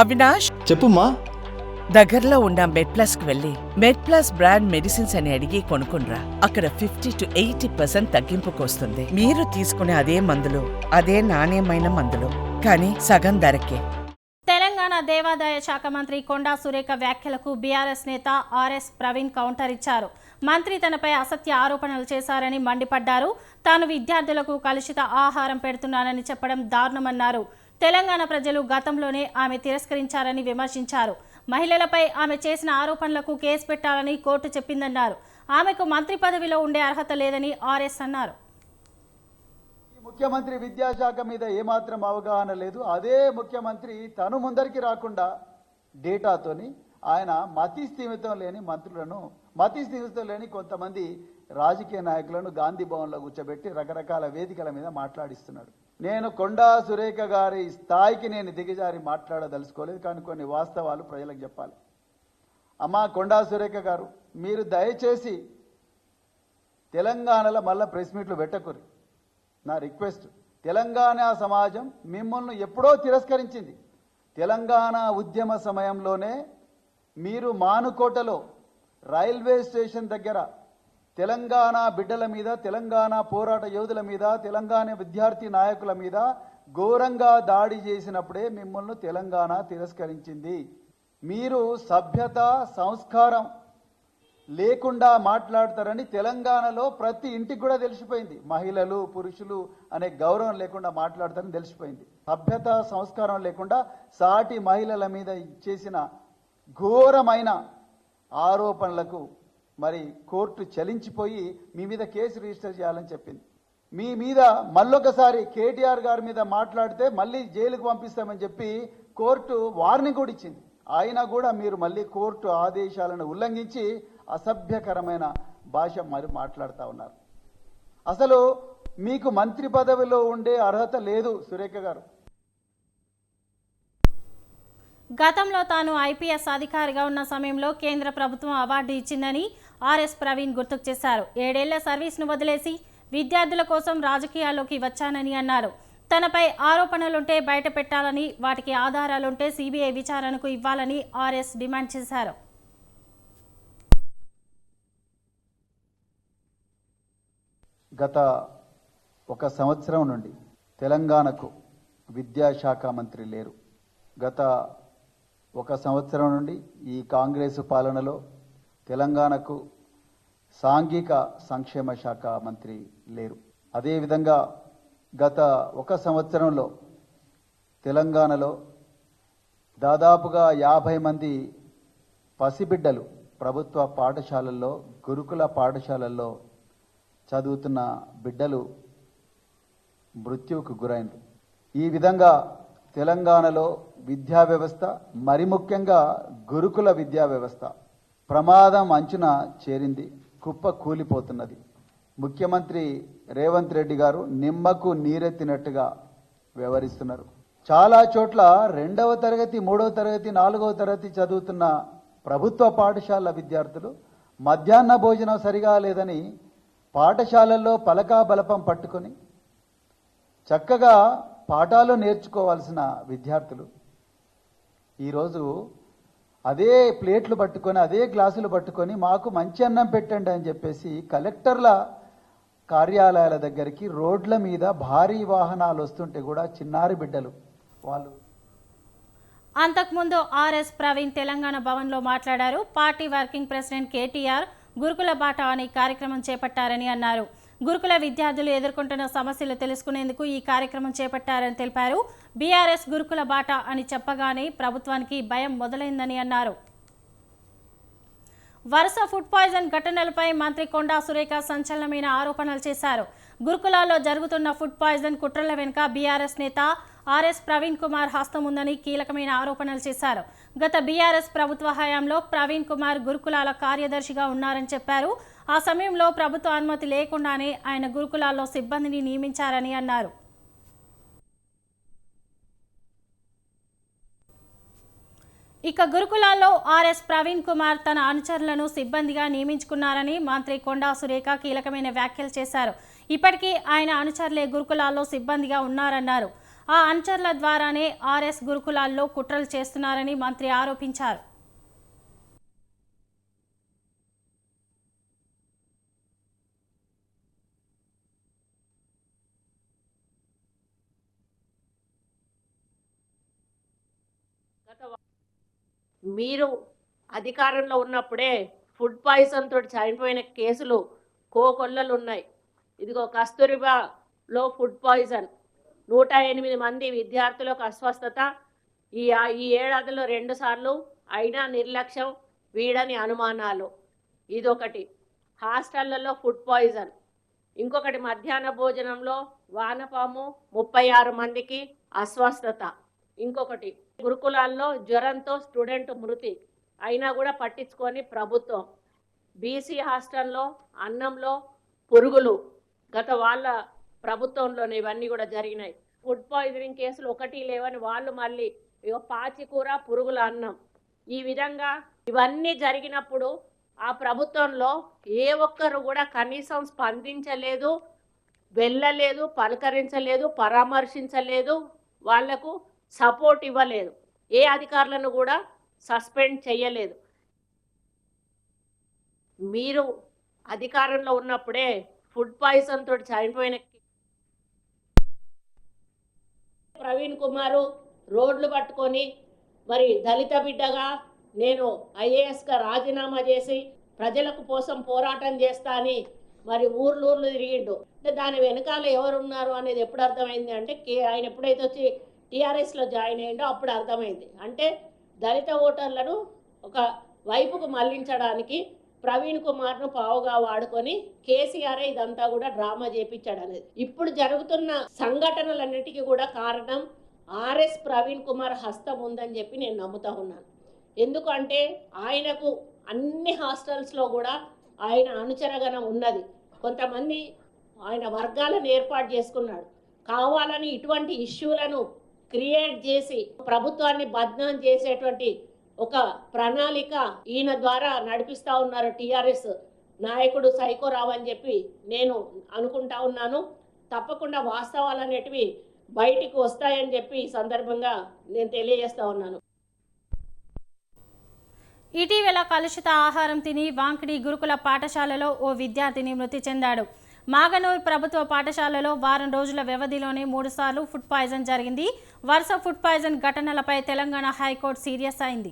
అవినాష్? చెప్పుమా దగ్గరలో ఉన్న మెడ్ ప్లస్కు వెళ్ళి మెడ్ ప్లస్ బ్రాండ్ మెడిసిన్స్ అని అడిగి కొనుక్కునరా అక్కడ ఫిఫ్టీ టు ఎయిటీ పర్సెంట్ తగ్గింపుకు వస్తుంది మీరు తీసుకునే అదే మందులు అదే నాణ్యమైన మందులు. కానీ సగం ధరకే. తెలంగాణ దేవాదాయ శాఖ మంత్రి కొండా సురేఖ వ్యాఖ్యలకు బీఆర్ఎస్ నేత ఆర్ఎస్ ప్రవీణ్ కౌంటర్ ఇచ్చారు. మంత్రి తనపై అసత్య ఆరోపణలు చేశారని మండిపడ్డారు. తాను విద్యార్థులకు కలుషిత ఆహారం పెడుతున్నానని చెప్పడం దారుణమన్నారు. తెలంగాణ ప్రజలు గతంలోనే ఆమె తిరస్కరించారని విమర్శించారు. మహిళలపై ఆమె చేసిన ఆరోపణలకు కేసు పెట్టాలని కోర్టు చెప్పిందన్నారు. ఆమెకు మంత్రి పదవిలో ఉండే అర్హత లేదని ఆర్ఎస్ అన్నారు. ఈ ముఖ్యమంత్రి విద్యాశాఖ మీద ఏమాత్రం అవగాహన లేదు. అదే ముఖ్యమంత్రి తను ముందరికి రాకుండా డేటాతోని ఆయన మతి స్థిమితం లేని మంత్రులను మతి స్థిమితం లేని కొంతమంది రాజకీయ నాయకులను గాంధీ భవన్లో కూర్చోబెట్టి రకరకాల వేదికల మీద మాట్లాడిస్తున్నాడు. నేను కొండా సురేఖ గారి స్థాయికి నేను దిగజారి మాట్లాడదలుచుకోలేదు కానీ కొన్ని వాస్తవాలు ప్రజలకు చెప్పాలి. అమ్మా కొండా సురేఖ గారు మీరు దయచేసి తెలంగాణలో మళ్ళీ ప్రెస్ మీట్లు పెట్టకూరి నా రిక్వెస్ట్ తెలంగాణ సమాజం మిమ్మల్ని ఎప్పుడో తిరస్కరించింది. తెలంగాణ ఉద్యమ సమయంలోనే మీరు మానుకోటలో రైల్వే స్టేషన్ దగ్గర తెలంగాణ బిడ్డల మీద తెలంగాణ పోరాట యోధుల మీద తెలంగాణ విద్యార్థి నాయకుల మీద ఘోరంగా దాడి చేసినప్పుడే మిమ్మల్ని తెలంగాణ తిరస్కరించింది. మీరు సభ్యత సంస్కారం లేకుండా మాట్లాడతారని తెలంగాణలో ప్రతి ఇంటికి కూడా తెలిసిపోయింది. మహిళలు పురుషులు అనే గౌరవం లేకుండా మాట్లాడతారని తెలిసిపోయింది. సభ్యత సంస్కారం లేకుండా సాటి మహిళల మీద చేసిన ఘోరమైన ఆరోపణలకు మరి కోర్టు చలించిపోయి మీ మీద కేసు రిజిస్టర్ చేయాలని చెప్పింది. మీ మీద మళ్ళొకసారి కేటీఆర్ గారి మీద మాట్లాడితే మళ్ళీ జైలుకు పంపిస్తామని చెప్పి కోర్టు వార్నింగ్ కూడా ఇచ్చింది. అయినా కూడా మీరు మళ్ళీ కోర్టు ఆదేశాలను ఉల్లంఘించి అసభ్యకరమైన భాష మరి మాట్లాడుతూ ఉన్నారు. అసలు మీకు మంత్రి పదవిలో ఉండే అర్హత లేదు సురేఖ గారు. గతంలో తాను ఐపీఎస్ అధికారిగా ఉన్న సమయంలో కేంద్ర ప్రభుత్వం అవార్డు ఇచ్చిందని ఆర్ఎస్ ప్రవీణ్ గుర్తుకు చేశారు. ఏడేళ్ళ సర్వీస్ను వదిలేసి విద్యార్థుల కోసం రాజకీయాల్లోకి వచ్చానని అన్నారు. తనపై ఆరోపణలుంటే బయట పెట్టాలని వాటికి ఆధారాలుంటే సిబిఐ విచారణకు ఇవ్వాలని ఆర్ఎస్ డిమాండ్ చేశారు. గత ఒక సంవత్సరం నుండి తెలంగాణకు విద్యాశాఖ మంత్రి లేరు. గత ఒక సంవత్సరం నుండి ఈ కాంగ్రెసు పాలనలో తెలంగాణకు సాంఘిక సంక్షేమ శాఖ మంత్రి లేరు. అదేవిధంగా గత ఒక సంవత్సరంలో తెలంగాణలో దాదాపుగా యాభై మంది పసిబిడ్డలు ప్రభుత్వ పాఠశాలల్లో గురుకుల పాఠశాలల్లో చదువుతున్న బిడ్డలు మృత్యువుకు గురైంది ఈ విధంగా తెలంగాణలో విద్యా వ్యవస్థ మరి ముఖ్యంగా గురుకుల విద్యా వ్యవస్థ ప్రమాదం అంచున చేరింది. కుప్ప కూలిపోతున్నది. ముఖ్యమంత్రి రేవంత్ రెడ్డి గారు నిమ్మకు నీరెత్తినట్టుగా వ్యవహరిస్తున్నారు. చాలా చోట్ల రెండవ తరగతి మూడవ తరగతి నాలుగవ తరగతి చదువుతున్న ప్రభుత్వ పాఠశాల విద్యార్థులు మధ్యాహ్న భోజనం సరిగా లేదని పాఠశాలల్లో పలకా బలపం పట్టుకొని చక్కగా పాఠాలు నేర్చుకోవాల్సిన విద్యార్థులు. ఈరోజు అదే ప్లేట్లు పట్టుకొని అదే గ్లాసులు పట్టుకొని మాకు మంచి అన్నం పెట్టండి అని చెప్పేసి కలెక్టర్ల కార్యాలయాల దగ్గరికి రోడ్ల మీద భారీ వాహనాలు వస్తుంటే కూడా చిన్నారి బిడ్డలు వాళ్ళు. అంతకుముందు ఆర్ఎస్ ప్రవీణ్ తెలంగాణ భవన్లో మాట్లాడారు. పార్టీ వర్కింగ్ ప్రెసిడెంట్ కేటీఆర్ గురుకుల బాట అనే కార్యక్రమం చేపట్టారని అన్నారు. గురుకుల విద్యార్థులు ఎదుర్కొంటున్న సమస్యలు తెలుసుకునేందుకు ఈ కార్యక్రమం చేపట్టారని తెలిపారు. బీఆర్ఎస్ గురుకుల బాట అని చెప్పగానే ప్రభుత్వానికి భయం మొదలైందని అన్నారు. వరుస ఫుడ్ పాయిజన్ ఘటనలపై మంత్రి కొండా సురేఖ సంచలనమైన ఆరోపణలు చేశారు. గురుకులాల్లో జరుగుతున్న ఫుడ్ పాయిజన్ కుట్రల వెనుక బీఆర్ఎస్ నేత ఆర్ఎస్ ప్రవీణ్ కుమార్ హస్తం ఉందని కీలకమైన ఆరోపణలు చేశారు. గత బీఆర్ఎస్ ప్రభుత్వ హయాంలో ప్రవీణ్ కుమార్ గురుకులాల కార్యదర్శిగా ఉన్నారని చెప్పారు. ఆ సమయంలో ప్రభుత్వ అనుమతి లేకుండానే ఆయన గురుకులాల్లో సిబ్బందిని నియమించారని అన్నారు. ఇక గురుకులాల్లో ఆర్ఎస్ ప్రవీణ్ కుమార్ తన అనుచరులను సిబ్బందిగా నియమించుకున్నారని మంత్రి కొండా సురేఖ కీలకమైన వ్యాఖ్యలు చేశారు. ఇప్పటికీ ఆయన అనుచరులే గురుకులాల్లో సిబ్బందిగా ఉన్నారన్నారు. ఆ అనుచరుల ద్వారానే ఆర్ఎస్ గురుకులాల్లో కుట్రలు చేస్తున్నారని మంత్రి ఆరోపించారు. మీరు అధికారంలో ఉన్నప్పుడే ఫుడ్ పాయిజన్ తోటి చనిపోయిన కేసులు కోకొల్లలు ఉన్నాయి ఇదిగో కస్తూరిబాలో ఫుడ్ పాయిజన్ నూట ఎనిమిది మంది విద్యార్థులకు అస్వస్థత. ఈ ఈ ఏడాదిలో రెండుసార్లు అయినా నిర్లక్ష్యం వీడని అనుమానాలు. ఇదొకటి. హాస్టళ్ళలో ఫుడ్ పాయిజన్ ఇంకొకటి మధ్యాహ్న భోజనంలో వానపాము ముప్పై ఆరు మందికి అస్వస్థత. ఇంకొకటి గురుకులాల్లో జ్వరంతో స్టూడెంట్ మృతి అయినా కూడా పట్టించుకొని ప్రభుత్వం. బీసీ హాస్టల్లో అన్నంలో పురుగులు గత వాళ్ళ ప్రభుత్వంలోనే ఇవన్నీ కూడా జరిగినాయి. ఫుడ్ పాయిజనింగ్ కేసులు ఒకటి లేవని వాళ్ళు మళ్ళీ ఇగో పాచికూర పురుగుల అన్నం. ఈ విధంగా ఇవన్నీ జరిగినప్పుడు ఆ ప్రభుత్వంలో ఏ ఒక్కరు కూడా కనీసం స్పందించలేదు వెళ్ళలేదు పలకరించలేదు పరామర్శించలేదు. వాళ్ళకు సపోర్ట్ ఇవ్వలేదు. ఏ అధికారులను కూడా సస్పెండ్ చేయలేదు. మీరు అధికారంలో ఉన్నప్పుడే ఫుడ్ పాయిజన్ తోటి చనిపోయిన ప్రవీణ్ కుమారు రోడ్లు పట్టుకొని మరి దళిత బిడ్డగా నేను ఐఏఎస్గా రాజీనామా చేసి ప్రజలకు కోసం పోరాటం చేస్తా అని మరి ఊర్లు ఊర్లు తిరిగిండు. అంటే దాని వెనకాల ఎవరున్నారు అనేది ఎప్పుడు అర్థమైంది అంటే కే ఆయన ఎప్పుడైతే వచ్చి టీఆర్ఎస్లో జాయిన్ అయ్యిండో అప్పుడు అర్థమైంది. అంటే దళిత ఓటర్లను ఒక వైపుకు మళ్ళించడానికి ప్రవీణ్ కుమార్ను పావుగా వాడుకొని కేసీఆర్ ఇదంతా కూడా డ్రామా చేపించాడు అనేది. ఇప్పుడు జరుగుతున్న సంఘటనలన్నిటికీ కూడా కారణం ఆర్ఎస్ ప్రవీణ్ కుమార్ హస్తం ఉందని చెప్పి నేను నమ్ముతా ఉన్నాను. ఎందుకంటే ఆయనకు అన్ని హాస్టల్స్లో కూడా ఆయన అనుచరగణం ఉన్నది. కొంతమంది ఆయన వర్గాలను ఏర్పాటు చేసుకున్నాడు. కావాలని ఇటువంటి ఇష్యూలను క్రియేట్ చేసి ప్రభుత్వాన్ని బద్నాం చేసేటువంటి ఒక ప్రణాళిక ఈయన ద్వారా నడిపిస్తా ఉన్నారు టీఆర్ఎస్ నాయకుడు సైకోరావు అని చెప్పి నేను అనుకుంటా ఉన్నాను. తప్పకుండా వాస్తవాలు అనేటివి బయటికి వస్తాయని చెప్పి ఈ సందర్భంగా నేను తెలియజేస్తా ఉన్నాను. ఇటీవల కలుషిత ఆహారం తిని వాంకిడి గురుకుల పాఠశాలలో ఓ విద్యార్థిని మృతి చెందాడు. మాగనూర్ ప్రభుత్వ పాఠశాలలో వారం రోజుల వ్యవధిలోనే మూడుసార్లు ఫుడ్ పాయిజన్ జరిగింది. వరుస ఫుడ్ పాయిజన్ ఘటనలపై తెలంగాణ హైకోర్టు సీరియస్ అయింది.